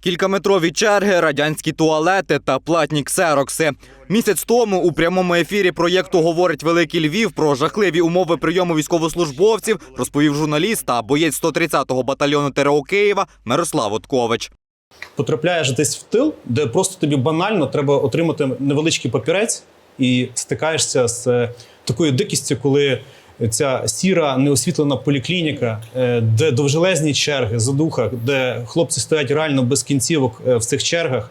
Кількаметрові черги, радянські туалети та платні ксерокси. Місяць тому у прямому ефірі проєкту говорить Великий Львів про жахливі умови прийому військовослужбовців, розповів журналіст та боєць 130-го батальйону ТРО Києва Мирослав Откович. потрапляєш десь в тил, де просто тобі банально треба отримати невеличкий папірець, і стикаєшся з е, такою дикістю, коли ця сіра неосвітлена поліклініка, е, де довжелезні черги, задуха, де хлопці стоять реально без кінцівок е, в цих чергах.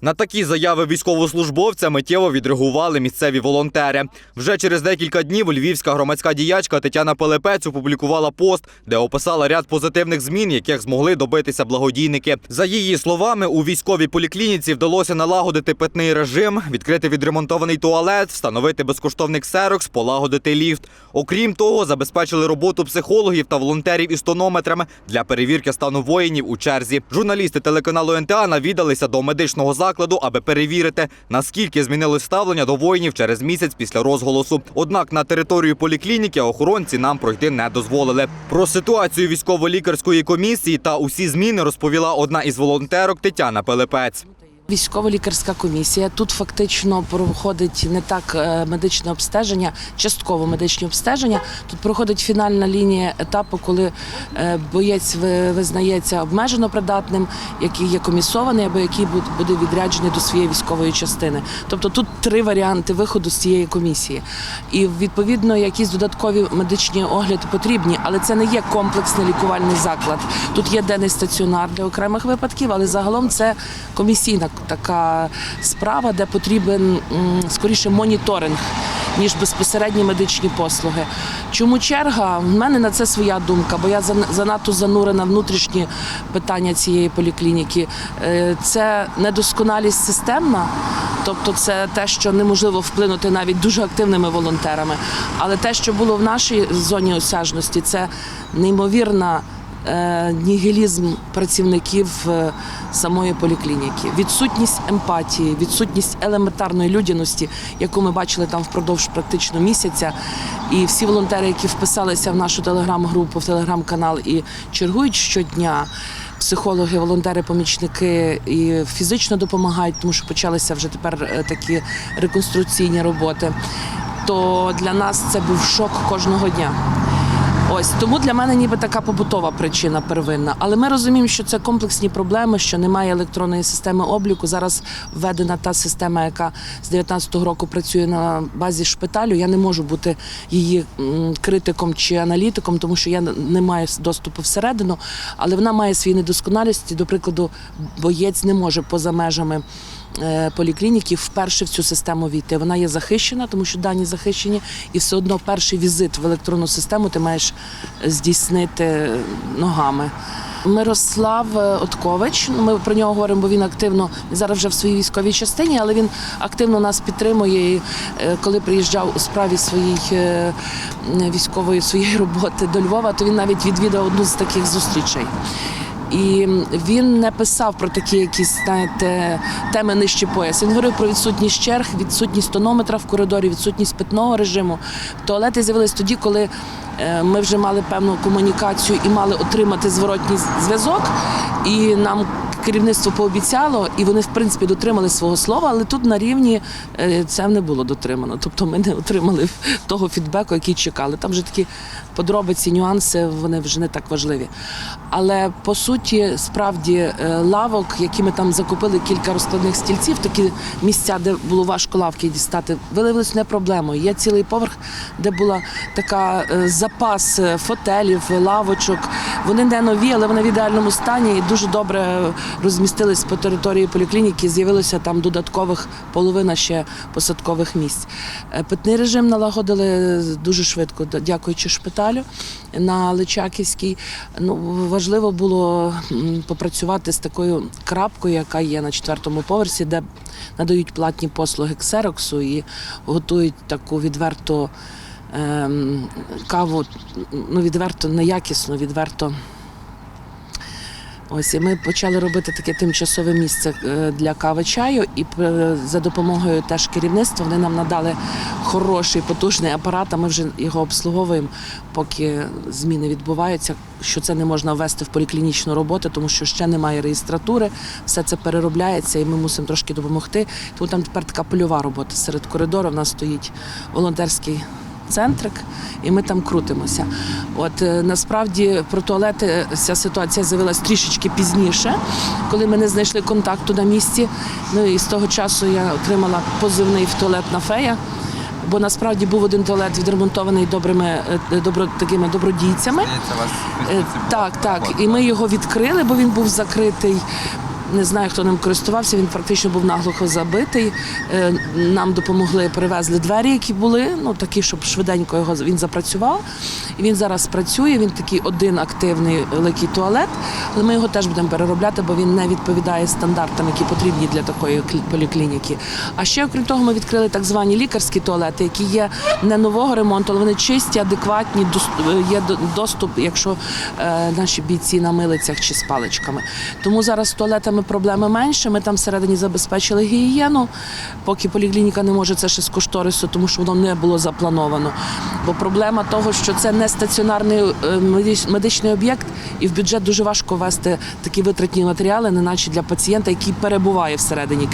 На такі заяви військовослужбовця миттєво відреагували місцеві волонтери. Вже через декілька днів львівська громадська діячка Тетяна Пелепець опублікувала пост, де описала ряд позитивних змін, яких змогли добитися благодійники. За її словами, у військовій поліклініці вдалося налагодити питний режим, відкрити відремонтований туалет, встановити безкоштовний ксерокс, полагодити ліфт. Окрім того, забезпечили роботу психологів та волонтерів із тонометрами для перевірки стану воїнів у черзі. Журналісти телеканалу НТА навідалися до медичного закладу, аби перевірити, наскільки змінилось ставлення до воїнів через місяць після розголосу. Однак на територію поліклініки охоронці нам пройти не дозволили. Про ситуацію військово-лікарської комісії та усі зміни розповіла одна із волонтерок Тетяна Пелепець. Військово-лікарська комісія тут фактично проходить не так е, медичне обстеження, частково медичні обстеження. Тут проходить фінальна лінія етапу, коли е, боєць визнається обмежено придатним, який є комісований або який буд- буде відряджений до своєї військової частини. Тобто тут три варіанти виходу з цієї комісії. І відповідно якісь додаткові медичні огляди потрібні, але це не є комплексний лікувальний заклад. Тут є денний стаціонар для окремих випадків, але загалом це комісійна така справа, де потрібен скоріше моніторинг. Ніж безпосередні медичні послуги. Чому черга? В мене на це своя думка, бо я зан- занадто занурена внутрішні питання цієї поліклініки. Е, Це недосконалість системна, тобто це те, що неможливо вплинути навіть дуже активними волонтерами. Але те, що було в нашій зоні осяжності, це неймовірна нігілізм працівників е, самої поліклініки, відсутність емпатії, відсутність елементарної людяності, яку ми бачили там впродовж практично місяця. І всі волонтери, які вписалися в нашу телеграм-групу, в телеграм-канал і чергують щодня. Психологи, волонтери, помічники і фізично допомагають, тому що почалися вже тепер е, такі реконструкційні роботи. То для нас це був шок кожного дня. Ось тому для мене ніби така побутова причина первинна. Але ми розуміємо, що це комплексні проблеми, що немає електронної системи обліку. Зараз введена та система, яка з 19-го року працює на базі шпиталю. Я не можу бути її критиком чи аналітиком, тому що я не маю доступу всередину, але вона має свої недосконалості. До прикладу, боєць не може поза межами поліклініки вперше в цю систему війти. Вона є захищена, тому що дані захищені, і все одно перший візит в електронну систему ти маєш здійснити ногами. Мирослав е, Откович. ну, Ми про нього говоримо, бо він активно зараз вже в своїй військовій частині, але він активно нас підтримує. Е, коли приїжджав у справі своїй е, військової своєї роботи до Львова, то він навіть відвідав одну з таких зустрічей. І він не писав про такі якісь знаєте, теми нижче пояс. Він говорив про відсутність черг, відсутність тонометра в коридорі, відсутність питного режиму. Туалети з'явились тоді, коли е, ми вже мали певну комунікацію і мали отримати зворотній зв'язок. І нам керівництво пообіцяло, і вони в принципі дотримали свого слова, але тут на рівні е, це не було дотримано. Тобто ми не отримали того фідбеку, який чекали. Там вже такі подробиці, нюанси, вони вже не так важливі. Але по суті, справді е, лавок, які ми там закупили кілька розкладних стільців, такі місця, де було важко лавки дістати, виявилось не проблемою. Є цілий поверх, де була така е, запас е, фотелів, лавочок. Вони не нові, але вони в ідеальному стані і дуже добре розмістились по території поліклініки. З'явилося там додаткових половина ще посадкових місць. Питний режим налагодили дуже швидко, дякуючи шпиталю на Личаківській. Ну, важливо було попрацювати з такою крапкою, яка є на четвертому поверсі, де надають платні послуги ксероксу і готують таку відверто ем, каву, ну відверто неякісно, відверто Ось і ми почали робити таке тимчасове місце е, для кави чаю, і е, за допомогою теж керівництва вони нам надали хороший потужний апарат. А ми вже його обслуговуємо, поки зміни відбуваються. Що це не можна ввести в поліклінічну роботу, тому що ще немає реєстратури, все це переробляється, і ми мусимо трошки допомогти. Тому там тепер така польова робота. Серед коридору в нас стоїть волонтерський центрик, і ми там крутимося. От е, насправді про туалети ця ситуація з'явилась трішечки пізніше, коли ми не знайшли контакту на місці. Ну і з того часу я отримала позивний в туалетна фея. Бо насправді був один туалет відремонтований добрими е, добро, такими добродійцями. Е, Так, так. І ми його відкрили, бо він був закритий. Не знаю, хто ним користувався. Він практично був наглухо забитий. Е, Нам допомогли, привезли двері, які були, ну такі, щоб швиденько його він запрацював. І він зараз працює. Він такий один активний великий туалет, але ми його теж будемо переробляти, бо він не відповідає стандартам, які потрібні для такої поліклініки. А ще, окрім того, ми відкрили так звані лікарські туалети, які є не нового ремонту, але вони чисті, адекватні, є доступ, якщо е, наші бійці на милицях чи з паличками. Тому зараз туалетами проблеми менше. Ми там всередині забезпечили гігієну, поки поліклініка не може це ще з кошторису, тому що воно не було заплановано. Бо проблема того, що це не стаціонарний е, медичний об'єкт, і в бюджет дуже важко ввести такі витратні матеріали, неначе для пацієнта, який перебуває всередині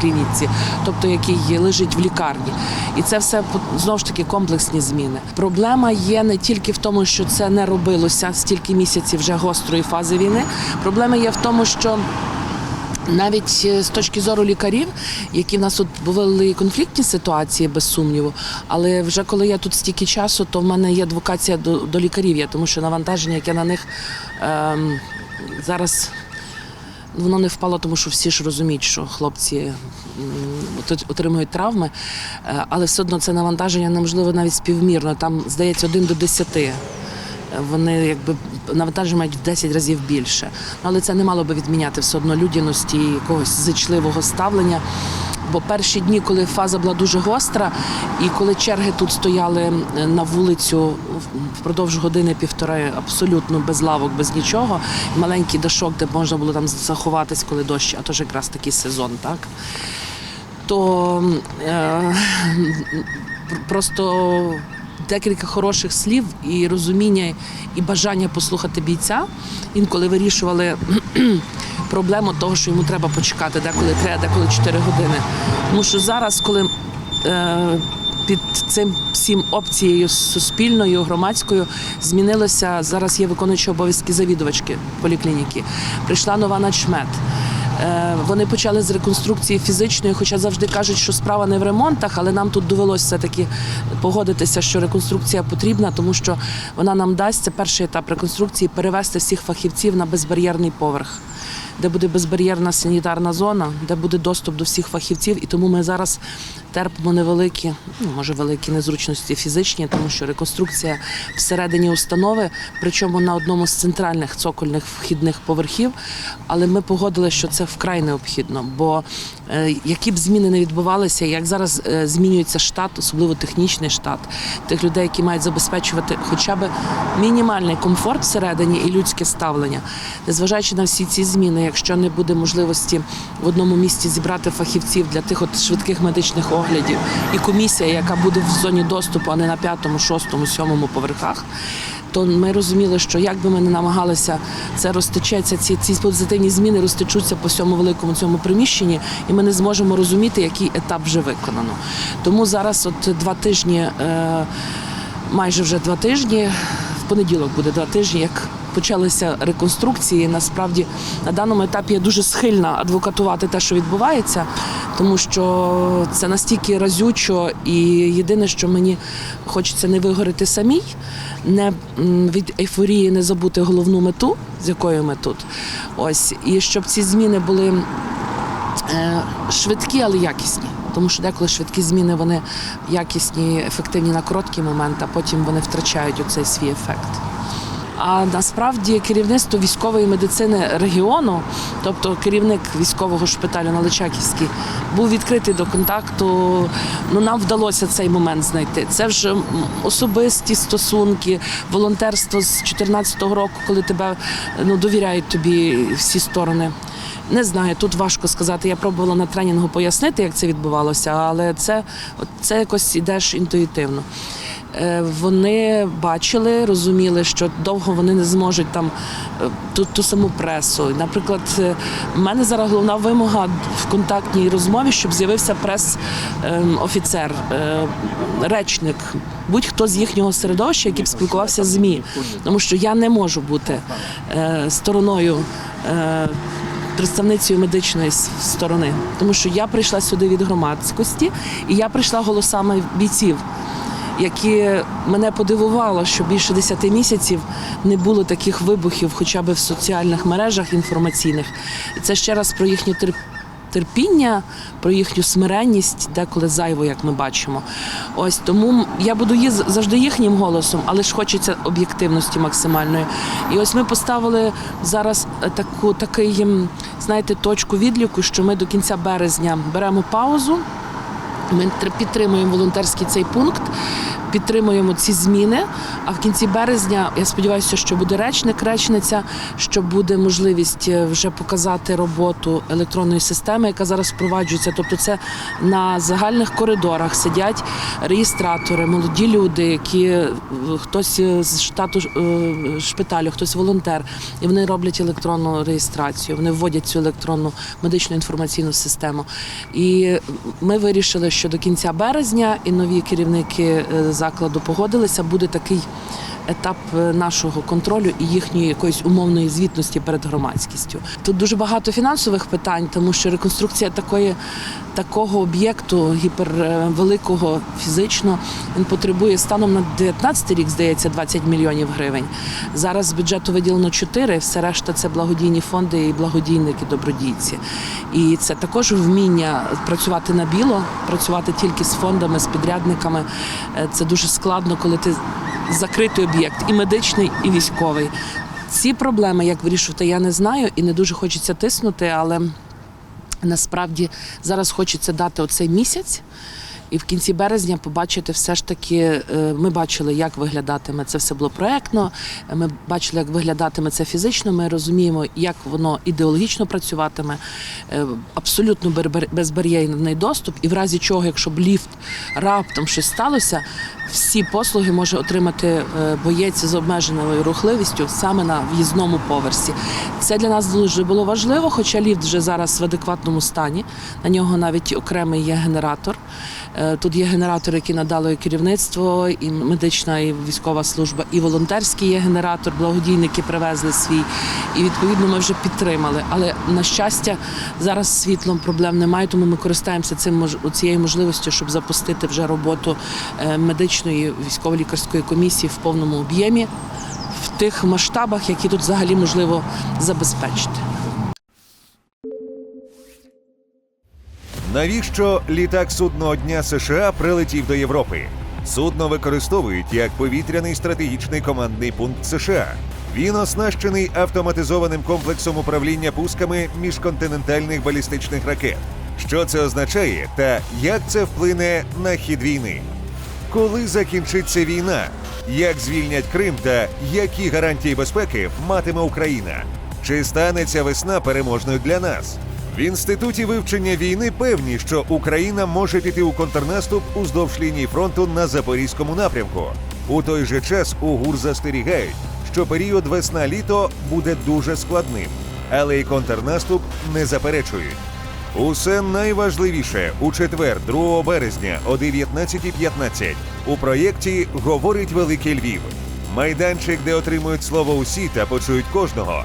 клініці, тобто який лежить в лікарні. І це все знову ж таки комплексні зміни. Проблема є не тільки в тому, що це не робилося стільки місяців вже гострої фази війни. Проблема є в тому, що навіть е, з точки зору лікарів, які в нас тут були конфліктні ситуації, без сумніву. Але вже коли я тут стільки часу, то в мене є адвокація до, до лікарів, є, тому що навантаження, яке на них ем, зараз. Воно не впало, тому що всі ж розуміють, що хлопці отримують травми, Е, але все одно це навантаження неможливо навіть співмірно. Там, здається, один до десяти. Вони якби навантаження мають в 10 разів більше. Ну, Але це не мало би відміняти все одно людяності і якогось зичливого ставлення. Бо перші дні, коли фаза була дуже гостра, і коли черги тут стояли на вулицю впродовж години-півтори, абсолютно без лавок, без нічого, маленький дашок, де можна було там заховатись, коли дощ, а то ж якраз такий сезон, так? То е, просто декілька хороших слів і розуміння і бажання послухати бійця інколи вирішували проблему того, що йому треба почекати, деколи треба, деколи 4 години. Тому що зараз, коли е, під цим всім опцією суспільною, громадською змінилося. Зараз є виконуючі обов'язки завідувачки поліклініки. Прийшла нова начмет. Е, Вони почали з реконструкції фізичної, хоча завжди кажуть, що справа не в ремонтах, але нам тут довелося все-таки погодитися, що реконструкція потрібна, тому що вона нам дасть це перший етап реконструкції перевести всіх фахівців на безбар'єрний поверх. Де буде безбар'єрна санітарна зона, де буде доступ до всіх фахівців, і тому ми зараз терпимо невеликі, ну може великі незручності фізичні, тому що реконструкція всередині установи, причому на одному з центральних цокольних вхідних поверхів. Але ми погодили, що це вкрай необхідно, бо е, які б зміни не відбувалися, як зараз е, змінюється штат, особливо технічний штат, тих людей, які мають забезпечувати хоча б мінімальний комфорт всередині і людське ставлення, незважаючи на всі ці зміни, якщо не буде можливості в одному місці зібрати фахівців для тих от швидких медичних оглядів, і комісія, яка буде в зоні доступу, а не на п'ятому, шостому, сьомому поверхах. То ми розуміли, що як би ми не намагалися, це розтечеться, ці, ці позитивні зміни розтечуться по всьому великому цьому приміщенні, і ми не зможемо розуміти, який етап вже виконано. Тому зараз, от два тижні, е, майже вже два тижні, в понеділок буде два тижні, як почалися реконструкції. Насправді на даному етапі я дуже схильна адвокатувати те, що відбувається, тому що це настільки разючо, і єдине, що мені хочеться не вигорити самій, не від ейфорії не забути головну мету, з якою ми тут. Ось і щоб ці зміни були е, швидкі, але якісні. Тому що деколи швидкі зміни вони якісні, ефективні на короткий момент, а потім вони втрачають оцей свій ефект. А насправді керівництво військової медицини регіону, тобто керівник військового шпиталю на Личаківській, був відкритий до контакту. Ну нам вдалося цей момент знайти. Це вже особисті стосунки, волонтерство з 2014 року, коли тебе ну довіряють тобі всі сторони. Не знаю, тут важко сказати. Я пробувала на тренінгу пояснити, як це відбувалося, але це, це якось ідеш інтуїтивно. Е, Вони бачили, розуміли, що довго вони не зможуть там е, ту, ту саму пресу. Наприклад, е, в мене зараз головна вимога в контактній розмові, щоб з'явився прес-офіцер, речник, будь-хто з їхнього середовища, який б спілкувався з ЗМІ. Тому що я не можу бути стороною. Представницею медичної сторони, тому що я прийшла сюди від громадськості, і я прийшла голосами бійців які мене подивувало, що більше 10 місяців не було таких вибухів, хоча б в соціальних мережах інформаційних. І це ще раз про їхню терпіння, про їхню смиренність, деколи зайву, як ми бачимо. Ось тому я буду їз- завжди їхнім голосом, але ж хочеться об'єктивності максимальної. І ось ми поставили зараз е, таку такий, знаєте, точку відліку, що ми до кінця березня беремо паузу. Ми тр- підтримуємо волонтерський цей пункт, підтримуємо ці зміни. А в кінці березня я сподіваюся, що буде речник, речниця, що буде можливість е, вже показати роботу електронної системи, яка зараз впроваджується. Тобто, це на загальних коридорах сидять реєстратори, молоді люди, які е, хтось з штату е, шпиталю, хтось волонтер, і вони роблять електронну реєстрацію. Вони вводять цю електронну медичну інформаційну систему. І ми вирішили, що до кінця березня і нові керівники е, закладу погодилися, буде такий. Етап е, нашого контролю і їхньої якоїсь умовної звітності перед громадськістю. Тут дуже багато фінансових питань, тому що реконструкція такої такого об'єкту гіпервеликого фізично він потребує станом на 19 рік, здається, 20 мільйонів гривень. Зараз з бюджету виділено 4, все решта це благодійні фонди і благодійники, добродійці. І це також вміння працювати на біло, працювати тільки з фондами, з підрядниками. Е, Це дуже складно, коли ти закритий об'єкт, і медичний, і військовий. Ці проблеми, як вирішувати, я не знаю, і не дуже хочеться тиснути, але насправді зараз хочеться дати оцей місяць. І в кінці березня побачити все ж таки, е, ми бачили, як виглядатиме це все було проектно. Ми бачили, як виглядатиме це фізично. Ми розуміємо, як воно ідеологічно працюватиме. Е, Абсолютно безбар'єрний доступ. І в разі чого, якщо б ліфт раптом щось сталося, всі послуги може отримати е, боєць з обмеженою рухливістю саме на в'їзному поверсі. Це для нас дуже було важливо, хоча ліфт вже зараз в адекватному стані. На нього навіть окремий є генератор. Е, Тут є генератор, який надало і керівництво, і медична, і військова служба, і волонтерський є генератор. Благодійники привезли свій. І відповідно ми вже підтримали. Але на щастя, зараз світлом проблем немає, тому ми користаємося цим цією можливістю, щоб запустити вже роботу е, медичної військово-лікарської комісії в повному об'ємі в тих масштабах, які тут взагалі можливо забезпечити. Навіщо літак судного дня США прилетів до Європи? Судно використовують як повітряний стратегічний командний пункт США. Він оснащений автоматизованим комплексом управління пусками міжконтинентальних балістичних ракет. Що це означає та як це вплине на хід війни? Коли закінчиться війна? Як звільнять Крим та які гарантії безпеки матиме Україна? Чи станеться весна переможною для нас? В інституті вивчення війни певні, що Україна може піти у контрнаступ уздовж лінії фронту на запорізькому напрямку. У той же час у ГУР застерігають, що період весна-літо буде дуже складним, але й контрнаступ не заперечують. Усе найважливіше у четвер, 2 березня о 19.15 у проєкті говорить Великий Львів. Майданчик, де отримують слово усі та почують кожного.